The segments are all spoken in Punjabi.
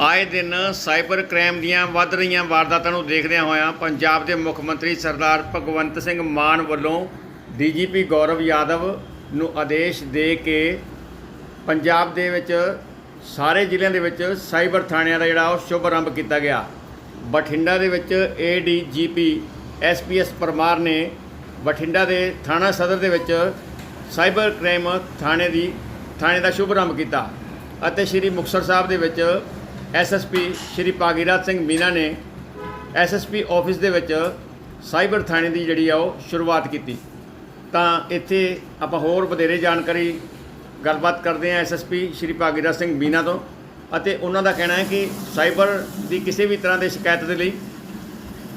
ਆਏ ਦਿਨ ਸਾਈਬਰ ਕ੍ਰਾਈਮ ਦੀਆਂ ਵੱਧ ਰਹੀਆਂ ਵਾਰਦਾਤਾਂ ਨੂੰ ਦੇਖਦਿਆਂ ਹੋਇਆਂ ਪੰਜਾਬ ਦੇ ਮੁੱਖ ਮੰਤਰੀ ਸਰਦਾਰ ਭਗਵੰਤ ਸਿੰਘ ਮਾਨ ਵੱਲੋਂ ਡੀਜੀਪੀ ਗੌਰਵ ਯਾਦਵ ਨੂੰ ਆਦੇਸ਼ ਦੇ ਕੇ ਪੰਜਾਬ ਦੇ ਵਿੱਚ ਸਾਰੇ ਜ਼ਿਲ੍ਹਿਆਂ ਦੇ ਵਿੱਚ ਸਾਈਬਰ ਥਾਣਿਆਂ ਦਾ ਜਿਹੜਾ ਉਹ ਸ਼ੁਭ ਆਰੰਭ ਕੀਤਾ ਗਿਆ। ਬਠਿੰਡਾ ਦੇ ਵਿੱਚ ਏਡੀਜੀਪੀ ਐਸਪੀਐਸ ਪਰਮਾਰ ਨੇ ਬਠਿੰਡਾ ਦੇ ਥਾਣਾ ਸਦਰ ਦੇ ਵਿੱਚ ਸਾਈਬਰ ਕ੍ਰਾਈਮ ਥਾਣੇ ਦੀ, ਥਾਣੇ ਦਾ ਸ਼ੁਭ ਆਰੰਭ ਕੀਤਾ ਅਤੇ ਸ਼੍ਰੀ ਮੁਕਤਸਰ ਸਾਹਿਬ ਦੇ ਵਿੱਚ ਐਸਐਸਪੀ ਸ਼੍ਰੀ ਭਾਗੀਰਾਜ ਸਿੰਘ ਮੀਨਾ ਨੇ ਐਸਐਸਪੀ ਆਫਿਸ ਦੇ ਵਿੱਚ ਸਾਈਬਰ ਥਾਣੇ ਦੀ ਜਿਹੜੀ ਆ ਉਹ ਸ਼ੁਰੂਆਤ ਕੀਤੀ। ਤਾਂ ਇੱਥੇ ਆਪਾਂ ਹੋਰ ਵਧੇਰੇ ਜਾਣਕਾਰੀ ਗੱਲਬਾਤ ਕਰਦੇ ਹਾਂ ਐਸਐਸਪੀ ਸ਼੍ਰੀ ਭਾਗੀਰਾਜ ਸਿੰਘ ਮੀਨਾ ਤੋਂ ਅਤੇ ਉਹਨਾਂ ਦਾ ਕਹਿਣਾ ਹੈ ਕਿ ਸਾਈਬਰ ਦੀ ਕਿਸੇ ਵੀ ਤਰ੍ਹਾਂ ਦੇ ਸ਼ਿਕਾਇਤ ਦੇ ਲਈ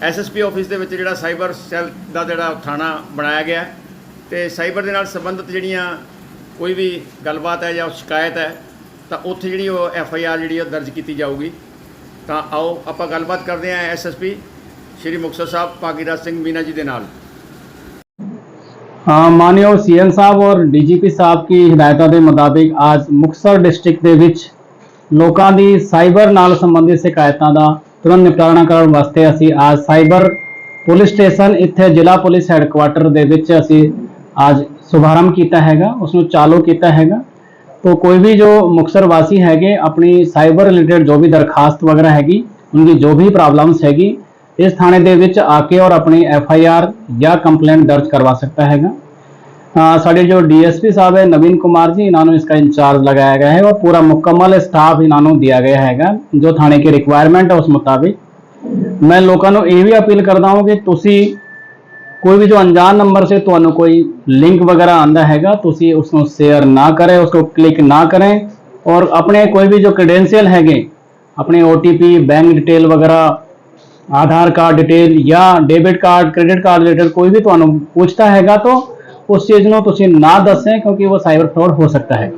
ਐਸਐਸਪੀ ਆਫਿਸ ਦੇ ਵਿੱਚ ਜਿਹੜਾ ਸਾਈਬਰ ਸੈੱਲ ਦਾ ਜਿਹੜਾ ਥਾਣਾ ਬਣਾਇਆ ਗਿਆ ਹੈ। ਤੇ ਸਾਈਬਰ ਦੇ ਨਾਲ ਸੰਬੰਧਿਤ ਜਿਹੜੀਆਂ ਕੋਈ ਵੀ ਗੱਲਬਾਤ ਹੈ ਜਾਂ ਸ਼ਿਕਾਇਤ ਹੈ ਤਾਂ ਉੱਥੇ ਜਿਹੜੀ ਉਹ ਐਫ ਆਈ ਆਰ ਜਿਹੜੀ ਉਹ ਦਰਜ ਕੀਤੀ ਜਾਊਗੀ। ਤਾਂ ਆਓ ਆਪਾਂ ਗੱਲਬਾਤ ਕਰਦੇ ਹਾਂ ਐਸਐਸਪੀ ਸ਼੍ਰੀ ਮੁਕਤਸਰ ਸਾਹਿਬ ਭਾਗੀਰਾਜ ਸਿੰਘ ਮੀਨਾ ਜੀ ਦੇ ਨਾਲ। ਹਾਂ, ਮਾਨਯੋਗ ਸੀਐਮ ਸਾਹਿਬ ਔਰ ਡੀਜੀਪੀ ਸਾਹਿਬ ਕੀ ਹਦਾਇਤਾਂ ਦੇ ਮੁਤਾਬਿਕ ਅੱਜ ਮੁਕਤਸਰ ਡਿਸਟ੍ਰਿਕਟ ਦੇ ਵਿੱਚ ਲੋਕਾਂ ਦੀ ਸਾਈਬਰ ਨਾਲ ਸੰਬੰਧਿਤ ਸ਼ਿਕਾਇਤਾਂ ਦਾ ਤੁਰੰਤ ਨਿਪਟਾਰਾ ਕਰਨ ਵਾਸਤੇ ਅਸੀਂ ਅੱਜ ਸਾਈਬਰ ਪੁਲਿਸ ਸਟੇਸ਼ਨ, ਇੱਥੇ ਜ਼ਿਲ੍ਹਾ ਪੁਲਿਸ ਹੈੱਡਕੁਆਟਰ ਦੇ ਵਿੱਚ ਅਸੀਂ ਅੱਜ ਸ਼ੁਭਾਰੰਭ ਕੀਤਾ ਹੈਗਾ ਉਸ ਨੂੰ ਚਾਲੂ ਕੀਤਾ ਹੈਗਾ। तो कोई भी जो मुक्सर वासी है कि अपनी साइबर रिलेटेड जो भी दरखास्त वगैरह हैगी, उनकी जो भी प्रॉब्लम्स हैगी, इस थाने के विच आके और अपनी आर या कंप्लेंट दर्ज करवा सकता है साढ़े जो पी साहब है, नवीन कुमार जी इन्हों इसका इंचार्ज लगाया गया है और पूरा मुकम्मल स्टाफ इन्हों दिया गया है जो थाने की रिक्वायरमेंट है उस मुताबिक। मैं लोगों को यह भी अपील करता हूँ कि तुम कोई भी जो अनजान नंबर से तो कोई लिंक वगैरह आंदा है तो उसको शेयर ना करें, उसको क्लिक ना करें, और अपने कोई भी जो क्रेडेंशियल है अपने ओटीपी बैंक डिटेल वगैरह, आधार कार्ड डिटेल या debit card credit card related कोई भी तो पूछता है तो उस चीज़ ना दसें क्योंकि वो साइबर फ्रॉड हो सकता है।